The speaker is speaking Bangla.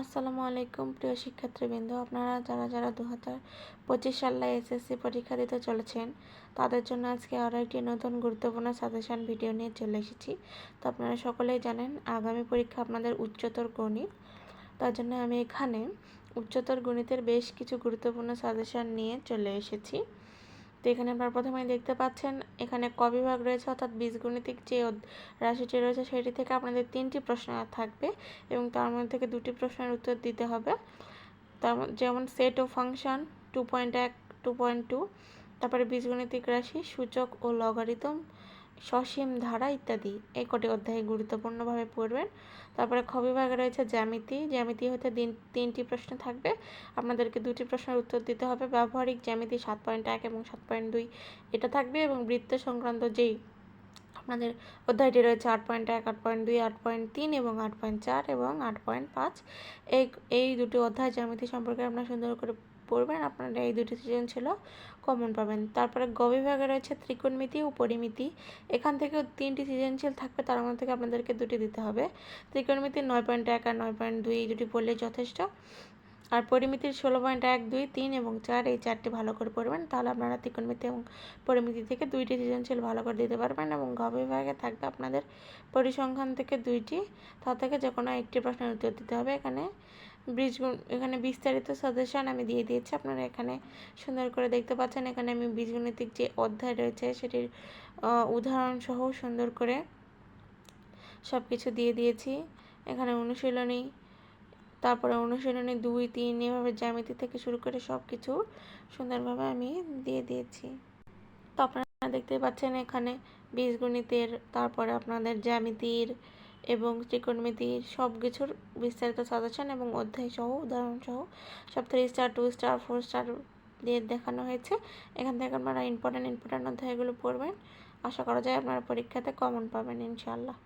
আসসালামু আলাইকুম, প্রিয় শিক্ষার্থীবৃন্দ। আপনারা যারা যারা দু হাজার পঁচিশ সালে এসএসসি পরীক্ষা দিতে চলেছেন, তাদের জন্য আজকে আরও একটি নতুন গুরুত্বপূর্ণ সাজেশন ভিডিও নিয়ে চলে এসেছি। তো আপনারা সকলেই জানেন, আগামী পরীক্ষা আপনাদের উচ্চতর গণিত। তার জন্য আমি এখানে উচ্চতর গণিতের বেশ কিছু গুরুত্বপূর্ণ সাজেশন নিয়ে চলে এসেছি। তো এখানে আপনারা প্রথমেই দেখতে পাচ্ছেন, এখানে ক বিভাগ রয়েছে, অর্থাৎ বীজগণিতিক যে রাশিটি রয়েছে সেটি থেকে আপনাদের তিনটি প্রশ্ন থাকবে এবং তার মধ্যে থেকে দুটি প্রশ্নের উত্তর দিতে হবে। তার যেমন সেট ও ফাংশন টু পয়েন্ট এক টু পয়েন্ট টু তারপরে বীজগণিতিক রাশি, সূচক ও লগারিদম সসীম ধারা ইত্যাদি। এই কটি অধ্যায়ে গুরুত্বপূর্ণভাবে পড়বেন। তারপরে খ বিভাগে রয়েছে জ্যামিতি। জ্যামিতি হতে দিন তিনটি প্রশ্ন থাকবে। আপনাদেরকে দুটি প্রশ্নের উত্তর দিতে হবে। ব্যবহারিক জ্যামিতি সাত পয়েন্ট এক এবং সাত পয়েন্ট দুই। এটা থাকবে এবং বৃত্ত সংক্রান্ত যেই আপনাদের অধ্যায়টি রয়েছে আট পয়েন্ট এক, আট পয়েন্ট দুই, আট পয়েন্ট তিন এবং আট পয়েন্ট চার এবং আট পয়েন্ট পাঁচ। এই এই দুটি অধ্যায় জ্যামিতি সম্পর্কে আপনারা সুন্দর করে পড়বেন আপনারা এই দুটি সিজন ছিল কমন পাবেন। তারপরে গ বিভাগে রয়েছে ত্রিকোণমিতি ও পরিমিতি এখান থেকে তিনটি সৃজনশীল থাকবে তার মধ্যে থেকে আপনাদেরকে দুটি দিতে হবে। ত্রিকোণমিতি নয় পয়েন্ট এক আর নয় পয়েন্ট দুই, এই দুটি পড়লে যথেষ্ট। আর পরিমিতির ষোলো পয়েন্ট এক, দুই, তিন এবং চার, এই চারটি ভালো করে পড়বেন, তাহলে আপনারা ত্রিকোণমিতি এবং পরিমিতি থেকে দুইটি সৃজনশীল ভালো করে দিতে পারবেন এবং ঘ বিভাগে থাকবে আপনাদের পরিসংখ্যান থেকে দুইটি। তা থেকে যে কোনো একটি প্রশ্নের উত্তর দিতে হবে এখানে। ব্রিজ এখানে বিস্তারিত সাজেশন আমি দিয়ে দিয়েছি। আপনারা এখানে সুন্দর করে দেখতে পাচ্ছেন, এখানে আমি বীজগণিতিক যে অধ্যায় রয়েছে, সেটির উদাহরণ সহ সুন্দর করে সব কিছু দিয়ে দিয়েছি। এখানে অনুশীলনী, তারপরে অনুশীলনী দুই, তিন, এভাবে জ্যামিতি থেকে শুরু করে সব কিছু সুন্দরভাবে আমি দিয়ে দিয়েছি। তো আপনারা দেখতে পাচ্ছেন এখানে বীজগণিতের, তারপরে আপনাদের জ্যামিতির এবং ত্রিকোণমিতি সব কিছুর বিস্তারিত সাজেশন এবং অধ্যায় সহ উদাহরণ সহ সব three star two star four star দিয়ে দেখানো হয়েছে। এখান থেকে আপনারা ইম্পর্টেন্ট ইম্পর্টেন্ট অধ্যায়গুলো পড়বেন। আশা করা যায় আপনারা পরীক্ষাতে কমন পাবেন, ইনশাআল্লাহ।